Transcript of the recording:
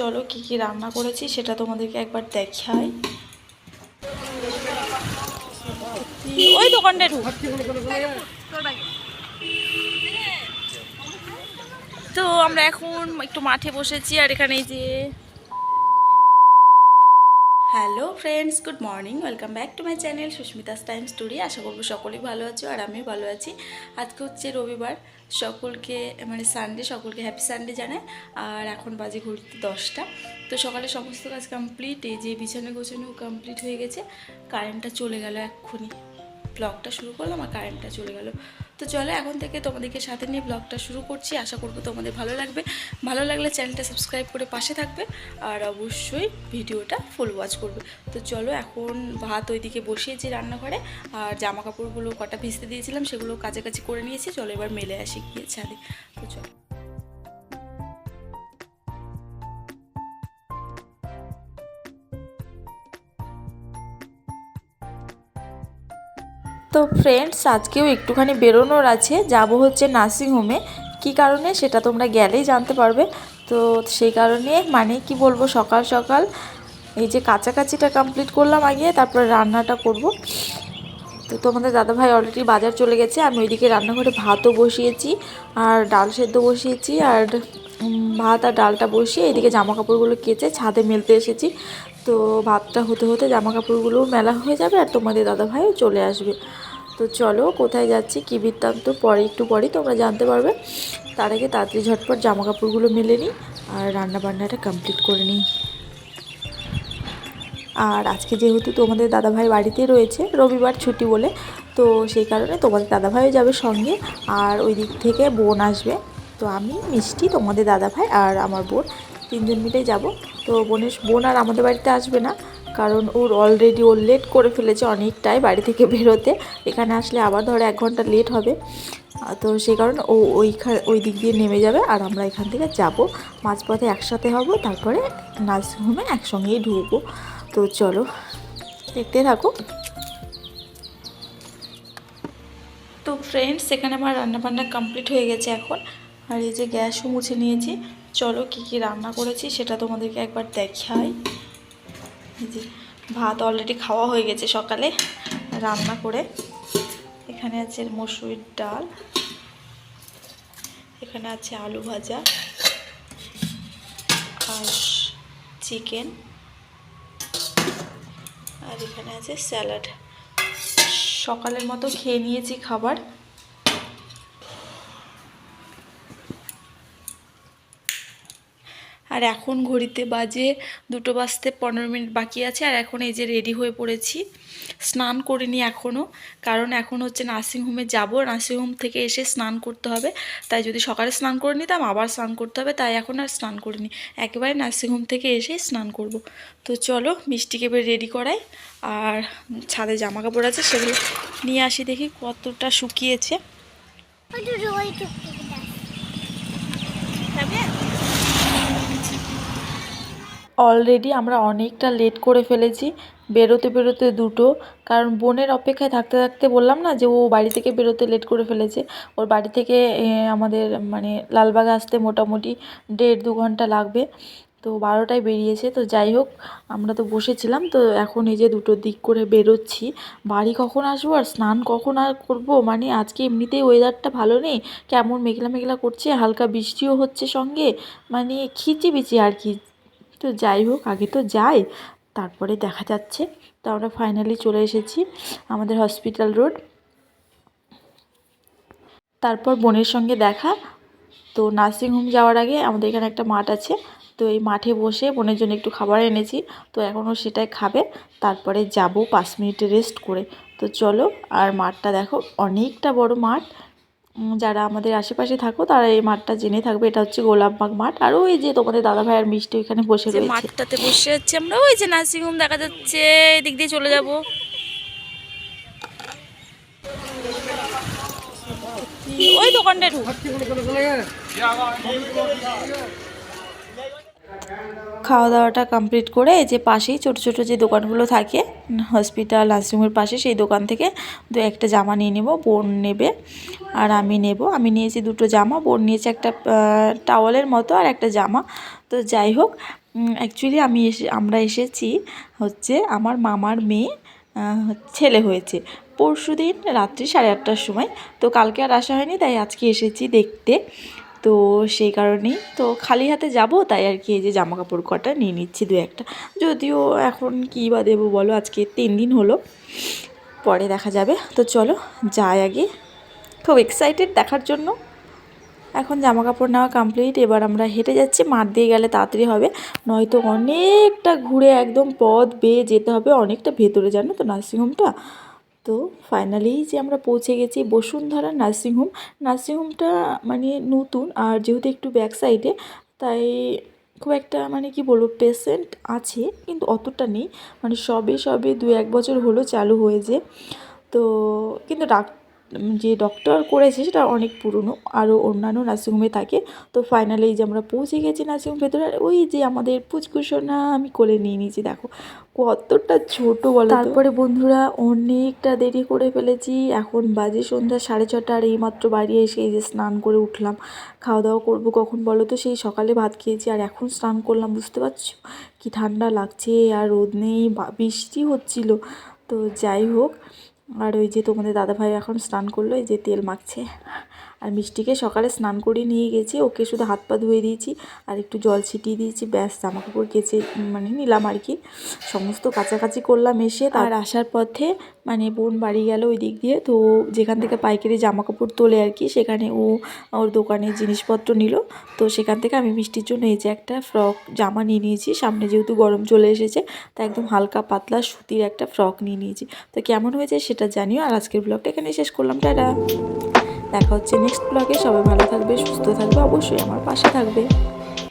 চলো কি কি রান্না করেছি সেটা তোমাদেরকে একবার দেখাই। ওই দোকানটা তো আমরা এখন একটু মাঠে বসেছি আর এখানে যে hello friends, good morning. Welcome back to my channel Susmita's time story আশা করব সকলেই ভালো আছো আর আমিও ভালো আছি। আজকে হচ্ছে রবিবার, সকলকে মানে সানডে সকলকে হ্যাপি সানডে জানাই। আর এখন বাজে ঘুরতে দশটা। তো সকালে সমস্ত কাজ কমপ্লিট এই যে বিছানা গোছানো কমপ্লিট হয়ে গেছে। কারেন্টটা চলে গেল এক্ষুনি। ব্লগটা শুরু করলাম আর কারেন্টটা চলে গেল। তো চলো এখন থেকে তোমাদেরকে সাথে নিয়ে ব্লগটা শুরু করছি। আশা করব তোমাদের ভালো লাগবে। ভালো লাগলে চ্যানেলটা সাবস্ক্রাইব করে পাশে থাকবে আর অবশ্যই ভিডিওটা ফুল ওয়াচ করবে। তো চলো এখন ভাত ওইদিকে বসিয়েছি রান্নাঘরে আর জামা কাপড়গুলো কটা ভিজতে দিয়েছিলাম সেগুলো কাছাকাছি করে নিয়েছি। চলো এবার মেলে আসি গিয়ে ছাদে। তো চলো। তো ফ্রেন্ডস আজকেও একটুখানি বেরোনোর আছে। যাব হচ্ছে নার্সিংহোমে কী কারণে? সেটা তোমরা গেলেই জানতে পারবে। তো সেই কারণে মানে কি বলব, সকাল সকাল এই যে কাছাকাছিটা কমপ্লিট করলাম আগে, তারপর রান্নাটা করব। তো তোমাদের দাদাভাই অলরেডি বাজার চলে গেছে। আমি ওইদিকে রান্নাঘরে ভাতও বসিয়েছি, আর ডাল সেদ্ধ বসিয়েছি, আর ভাত আর ডালটা বসিয়ে এদিকে জামা কাপড়গুলো কেচে ছাদে মেলতে এসেছি। তো ভাতটা হতে হতে জামা কাপড়গুলোও মেলা হয়ে যাবে আর তোমাদের দাদাভাইও চলে আসবে। তো চলো কোথায় যাচ্ছি কী বৃত্তান্ত, পরে একটু পরেই তোমরা জানতে পারবে। তার আগে তাড়াতাড়ি ঝটপট জামা কাপড়গুলো মেলে নিই আর রান্না বান্নাটা কমপ্লিট করে নিই। আর আজকে যেহেতু তোমাদের দাদাভাই বাড়িতে রয়েছে, রবিবার ছুটি বলে, তো সেই কারণে তোমাদের দাদাভাইও যাবে সঙ্গে আর ওই দিক থেকে বোন আসবে। তো আমি, মিষ্টি, তোমাদের দাদাভাই আর আমার বোন তিনজন মিলেই যাব। তো বোনের বোন আর আমাদের বাড়িতে আসবে না, কারণ ওর অলরেডি ওর লেট করে ফেলেছে অনেকটাই বাড়ি থেকে বেরোতে। এখানে আসলে আবার ধরো এক ঘণ্টা লেট হবে। তো সেই কারণে ও ওইখান, ওই দিক দিয়ে নেমে যাবে আর আমরা এখান থেকে যাব। মাঝপথে একসাথে হব, তারপরে নার্সিংহোমে একসঙ্গেই ঢুকবো। তো চলো, দেখতে থাকো। তো ফ্রেন্ডস এখানে আমার রান্নাবান্না কমপ্লিট হয়ে গেছে এখন। আর এই যে গ্যাসও মুছে নিয়েছি। চলো কি কি রান্না করেছি সেটা তোমাদেরকে একবার দেখাই। যে ভাত অলরেডি খাওয়া হয়ে গেছে সকালে, রান্না করে। এখানে আছে মসুরির ডাল, এখানে আছে আলু ভাজা, আর চিকেন, আর এখানে আছে স্যালাড। সকালের মতো খেয়ে নিয়েছি খাবার। আর এখন ঘড়িতে বাজে দুটো বাজতে পনেরো মিনিট বাকি আছে, আর এখন এই যে রেডি হয়ে পড়েছি, স্নান করিনি এখনও কারণ এখন হচ্ছে নার্সিংহোমে যাব নার্সিংহোম থেকে এসে স্নান করতে হবে। তাই যদি সকালে স্নান করে নিতাম, আবার স্নান করতে হবে, তাই এখন আর স্নান করিনি। একেবারে নার্সিংহোম থেকে এসে স্নান করব। তো চলো, মিষ্টিকে এবার রেডি করাই, আর ছাদে জামা কাপড় আছে, সেগুলো নিয়ে আসি দেখি কতটা শুকিয়েছে। অলরেডি আমরা অনেকটা লেট করে ফেলেছি। বেরোতে বেরোতে দুটো। কারণ বোনের অপেক্ষায় থাকতে থাকতে বললাম না যে, ও বাড়ি থেকে বেরোতে লেট করে ফেলেছে। ওর বাড়ি থেকে আমাদের মানে লালবাগ আসতে মোটামুটি দেড় দু ঘণ্টা লাগবে। তো বারোটায় বেরিয়েছে। তো যাই হোক, আমরা তো বসেছিলাম। তো এখন এই যে দুটো দিক করে বেরোচ্ছি। বাড়ি কখন আসব আর স্নান কখন আর করব? মানে আজকে এমনিতেই ওয়েদারটা ভালো নেই। কেমন মেঘলা মেঘলা করছে, হালকা বৃষ্টিও হচ্ছে সঙ্গে। মানে খিচিবিচি আর কি। তো যাই হোক, আগে তো যাই, তারপরে দেখা যাচ্ছে। তো আমরা ফাইনালি চলে এসেছি আমাদের হসপিটাল রোড তারপর বোনের সঙ্গে দেখা। তো নার্সিংহোম যাওয়ার আগে আমাদের এখানে একটা মাঠ আছে। তো এই মাঠে বসে বোনের জন্য একটু খাবার এনেছি। তো এখনও সেটাই খাবে। তারপরে যাব পাঁচ মিনিট রেস্ট করে। তো চলো, আর মাঠটা দেখো, অনেকটা বড় মাঠ। যারা আমাদের আশেপাশে থাকো তারা এই মাঠটা জেনে থাকবে। এটা হচ্ছে গোলাপবাগ মাঠ। আর ওই যে তোমাদের দাদা ভাই আর মিষ্টি ওইখানে বসে রয়েছে। মাঠটাতে বসে যাচ্ছে আমরা ওই যে নার্সিং হোম দেখা যাচ্ছে এদিক দিয়ে চলে যাব। ওই দোকানটা ঢুক। খাওয়া দাওয়াটা কমপ্লিট করে যে পাশেই ছোট ছোট যে দোকানগুলো থাকে হসপিটাল নার্সিংহোমের পাশে, সেই দোকান থেকে দু একটা জামা নিয়ে নেব, বোন নেবে আর আমি নেব। আমি নিয়েছি দুটো জামা, বোন নিয়েছে একটা টাওয়ালের মতো আর একটা জামা। তো যাই হোক অ্যাকচুয়ালি আমি এসে, আমরা এসেছি হচ্ছে আমার মামার মেয়ে ছেলে হয়েছে। পরশু দিন রাত্রি সাড়ে আটটার সময়। তো কালকে আর আসা হয়নি, তাই আজকে এসেছি দেখতে। তো সেই কারণেই তো খালি হাতে যাব, তাই আর কি এই যে জামা কাপড় কটা নিয়ে নিচ্ছি দু একটা। যদিও এখন কী বা দেবো বলো, আজকে তিন দিন হলো, পরে দেখা যাবে। তো চলো, যাই আগে। খুব এক্সাইটেড দেখার জন্য। এখন জামা কাপড় নেওয়া কমপ্লিট এবার আমরা হেঁটে যাচ্ছি, মাঠ দিয়ে গেলে তাড়াতাড়ি হবে। নয়তো অনেকটা ঘুরে একদম পথ বেয়ে যেতে হবে, অনেকটা ভেতরে, জানো তো, নার্সিংহোমটা? তো ফাইনালি যে আমরা পৌঁছে গেছি বসুন্ধরা নার্সিংহোম নার্সিংহোমটা মানে নতুন আর যেহেতু একটু ব্যাক সাইডে তাই খুব একটা মানে কি বলব পেশেন্ট আছে কিন্তু অতটা নেই। মানে সবে সবে দু এক বছর হলো চালু হয়েছে। তো কিন্তু ডাক যে ডক্টর করেছে সেটা অনেক পুরনো, আরও অন্যান্য নার্সিংহোমে থাকে। তো ফাইনালি যে আমরা পৌঁছে গেছি নার্সিংহোম ভেতরে ওই যে আমাদের পুচকুসোনা, আমি কোলে নিয়ে নিয়েছি, দেখো। কতটা ছোট বলো তারপরে বন্ধুরা, অনেকটা দেরি করে ফেলেছি। এখন বাজে সন্ধ্যা সাড়ে ছটা, আর এইমাত্র বাড়ি এসে এই যে স্নান করে উঠলাম। খাওয়া দাওয়া করব কখন বলো তো? সেই সকালে ভাত খেয়েছি, আর এখন স্নান করলাম, বুঝতে পারছ? কি ঠান্ডা লাগছে, আর রোদ নেই বৃষ্টি হচ্ছিল। তো যাই হোক আর ওই যে তোমাদের দাদাভাই এখন স্নান করল এই যে তেল মাখছে। আর মিষ্টিকে সকালে স্নান করে নিয়ে গেছি। ওকে শুধু হাত পা ধুয়ে দিয়েছি আর একটু জল ছিটিয়ে দিয়েছি। ব্যাস জামা কাপড় কেচে মানে নিলাম আর কি। সমস্ত কাছাকাছি করলাম এসে তার আসার পথে মানে বোন বাড়ি গেল ওই দিক দিয়ে। তো যেখান থেকে পাইকারি জামা কাপড় তোলে আর কি, সেখানে ও ওর দোকানে জিনিসপত্র নিল। তো সেখান থেকে আমি মিষ্টির জন্য এই যে একটা ফ্রক, জামা নিয়ে নিয়েছি। সামনে যেহেতু গরম চলে এসেছে তা একদম হালকা পাতলা সুতির একটা ফ্রক নিয়ে নিয়েছি। তো কেমন হয়েছে সেটা জানিও। আর আজকের ব্লগটা এখানে শেষ করলাম। টাটা! দেখা হচ্ছে নেক্সট ব্লগে সবাই ভালো থাকবে সুস্থ থাকবে অবশ্যই আমার পাশে থাকবে।